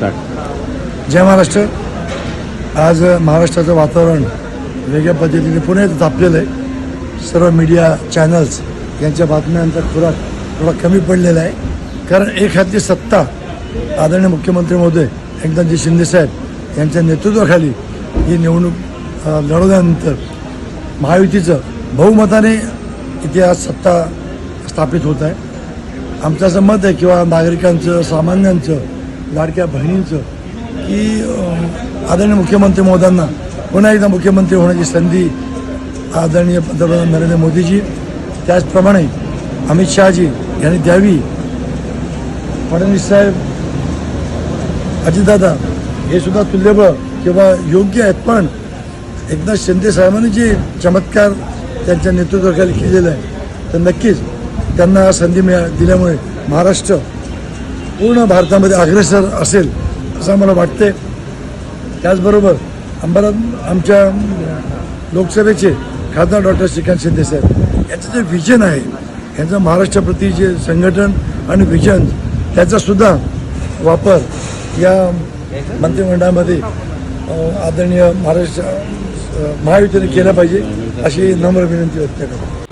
जय महाराष्ट्र. आज महाराष्ट्राचं वातावरण वेगळ्या पद्धतीने पुन्हा एकदा तापलेलं आहे. सर्व मीडिया चॅनल्स यांच्या बातम्यांचा खुराक थोडा कमी पडलेला आहे. कारण एक हाती सत्ता आदरणीय मुख्यमंत्री महोदय एकनाथजी शिंदेसाहेब यांच्या नेतृत्वाखाली ही निवडणूक लढवल्यानंतर महायुतीचं बहुमताने इथे आज सत्ता स्थापित होत आहे. आमचं असं मत आहे किंवा नागरिकांचं सामान्यांचं लाडक्या बहिणींचं की आदरणीय मुख्यमंत्री महोदयांना पुन्हा एकदा मुख्यमंत्री होण्याची संधी आदरणीय पंतप्रधान नरेंद्र मोदीजी. त्याचप्रमाणे अमित शहाजी यांनी द्यावी. फडणवीस साहेब अजितदादा हे सुद्धा तुल्यबळ किंवा योग्य आहेत पण एकनाथ शिंदे साहेबांनी जे चमत्कार त्यांच्या नेतृत्वाखाली केलेलं आहे तर नक्कीच त्यांना संधी मिळा दिल्यामुळे महाराष्ट्र पूर्ण भारतामध्ये अग्रेसर असेल असं मला वाटते त्याचबरोबर अंबरात आमच्या लोकसभेचे खासदार डॉक्टर श्रीकांत शिंदे साहेब याचं जे व्हिजन आहे यांचं महाराष्ट्राप्रती जे संघटन आणि विजन त्याचासुद्धा वापर या मंत्रिमंडळामध्ये आदरणीय महाराष्ट्र महायुतीने केला पाहिजे अशी नम्र विनंती व्यक्त करतो.